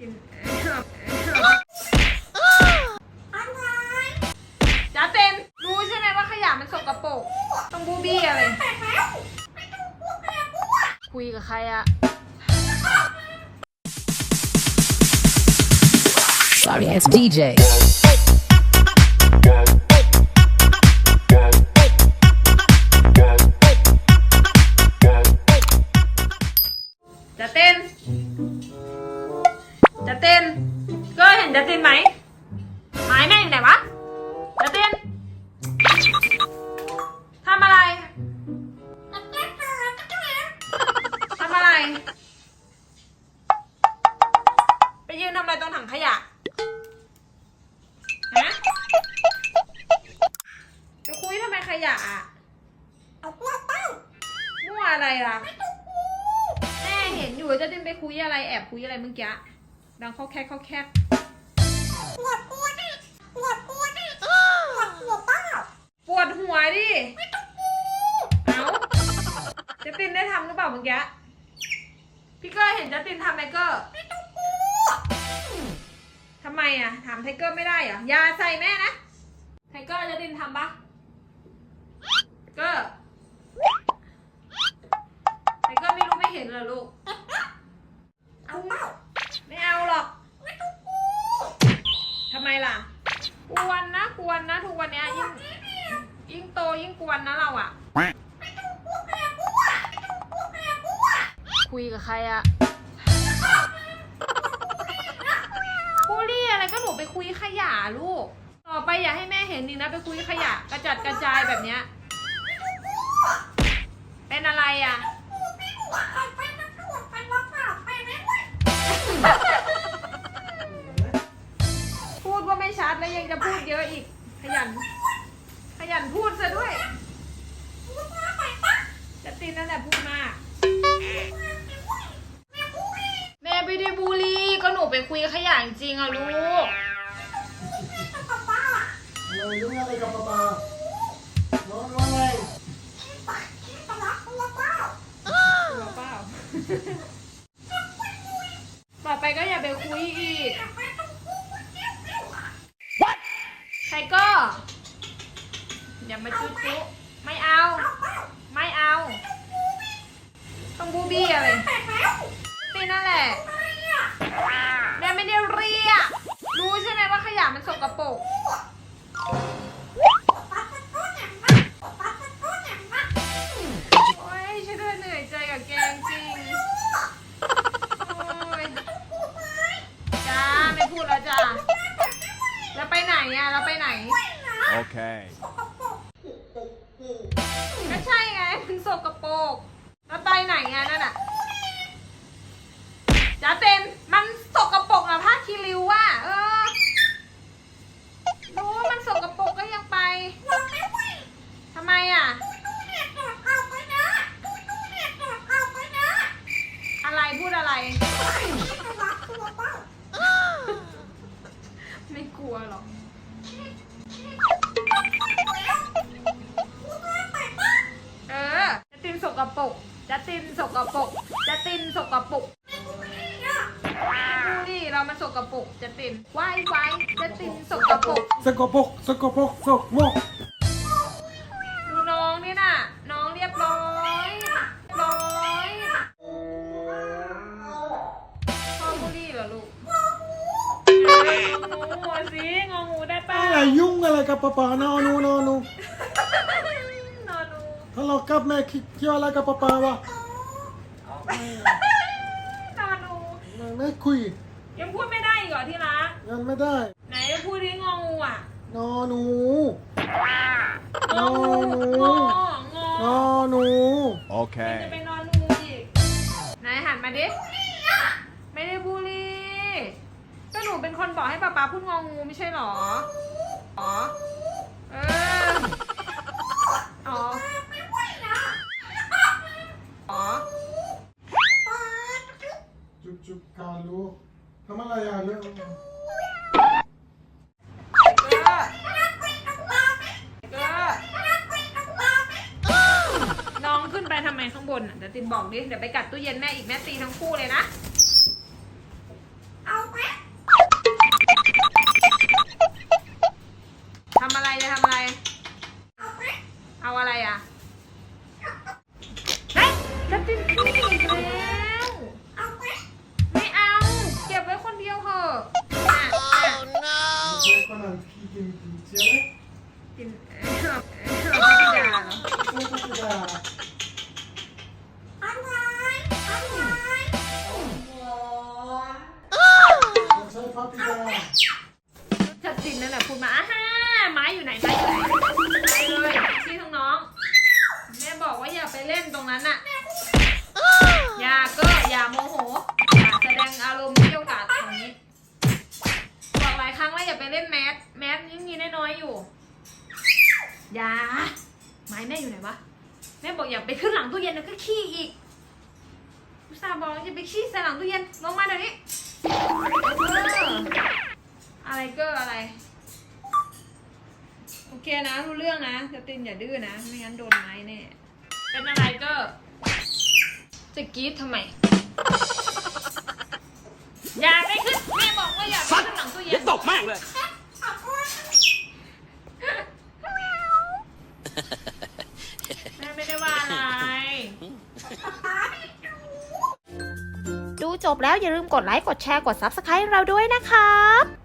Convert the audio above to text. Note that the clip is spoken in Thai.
จ้าเต็มรู้ใช่ไหมว่าขยะมันสกปรกต้องบูบี้อะไร คุยกับใครอะ Sorry, it's DJ. ล่ะ แม่เห็นอยู่ว่าจะเดินไปคุยอะไรแอบคุยอะไรเมื่อกี้ ดังเขาแคกเขาแคกปวดหัวดิ เอาจะตินได้ทำหรือเปล่าเมื่อกี้ พี่เกอร์เห็นจะตินทำไหมเกอร์ทำไมอะถามไทเกอร์ไม่ได้เหรอ อย่าใส่แม่นะ ไทเกอร์จะตินทำปะเกอร์ เกอร์ไม่รู้ไม่เห็นเหรอลูก เอาเปล่าไม่เอาหรอกทำไมล่ะ กวนนะกวนนะทุกวันเนี้ยยิ่งยิ่งโตยิ่งกวนนะเราอะคุยกับใครอะบูลลี่อะไรก็หนูไปคุยขยะลูก ต่อไปอย่าให้แม่เห็นนี่นะ ไปคุยขยะกระจัดกระจายแบบเนี้ย เป็นอะไรอะ จะพูดเยอะอีก ขยัน ขยันพูดซะด้วยจะตินนั่นแหละพูดมาก แม่ไม่ได้บูลลี่ก็หนูไปคุยขยะจริงอะลูก เราเรื่องอะไรกับป๊าป๊าน้องว่าไงรู้เปลาต่อไปก็อย่าไปคุยอีก ใครก็ อย่า มาจุ๊จุ๊ไม่เอา ไม่เอา ต้องบูบี้อะไรนี่นั่นแหละแม่ไม่ได้เรียกรู้ใช่ไหมว่าขยะมันสกปรกโอ้ยฉันเดินเหนื่อยใจกับแกจริงโอ้ยจ้าไม่พูดแล้วจ้าแล้วไปไหนอะเราไปไหน Okay. ก็ใช่ไง มันสกปรกแล้วไปไหนอะนั่นอะจ้าเต็มมันสกปรกอะผ้าคีริวอะเออ สกปรกจะตินไว้ไว้จะตินสกปรกสกปรกสกปรกสกปรกดูน้องนี่น่ะ น้องเรียบร้อยเรียบร้อยพ่อบุรีเหรอลูกเอององูอะสิงองูได้ป่ะอะไรยุ่งอะไรกับป๊าป๊านอนนูนอนนูนอนนูถ้าเรากลับแม่คิดเกี่ยวอะไรกับป๊าป๊าวะนอนนูไม่คุย ยังพูดไม่ได้อีกเหรอที่รักยังไม่ได้ ไหนพูดที่งองูอะนอหนู งองูงองอนอหนู จะ Okay. ไปนอนงูอีกไหนหันมาดิไม่ได้บูลลี่ก็หนูเป็นคนบอกให้ป๊าป๊าพูดงองูไม่ใช่หรออ๋อเอออ๋ออ๋อ จุบจุบการรู้ ทำอะไรอะเรื่องน้องขึ้นไปทำไมข้างบนอะเดี๋ยวตินบอกดิ เดี๋ยวไปกัดตู้เย็นแม่อีกแม่ตีทั้งคู่เลยนะ อกหลาอย่าไปเล่นแมสแมสยังมีน้อยๆอยู่ อย่าไม้แม่อยู่ไหนวะ แม่บอกอย่าไปขึ้นหลังตู้เย็นแล้วก็ขี้อีกอุตส่าห์บอกอย่าไปขี้ใส่หลังตู้เย็นลงมาเดี๋ยวนี้อะไรเก็อะไร โอเคนะรู้เรื่องนะจะตินอย่าดื้อนะไม่งั้นโดนไม้แน่เป็นอะไรเก็จะกรีดทำไม อย่าไปขึ้น อกว่าอย่าไปขึ้นหลังตู้เย็นตบแม่งเลยแม่ไม่ได้ว่าอะไร ดูจบแล้วอย่าลืมกดไลค์ กดแชร์ กด Subscribe เราด้วยนะครับ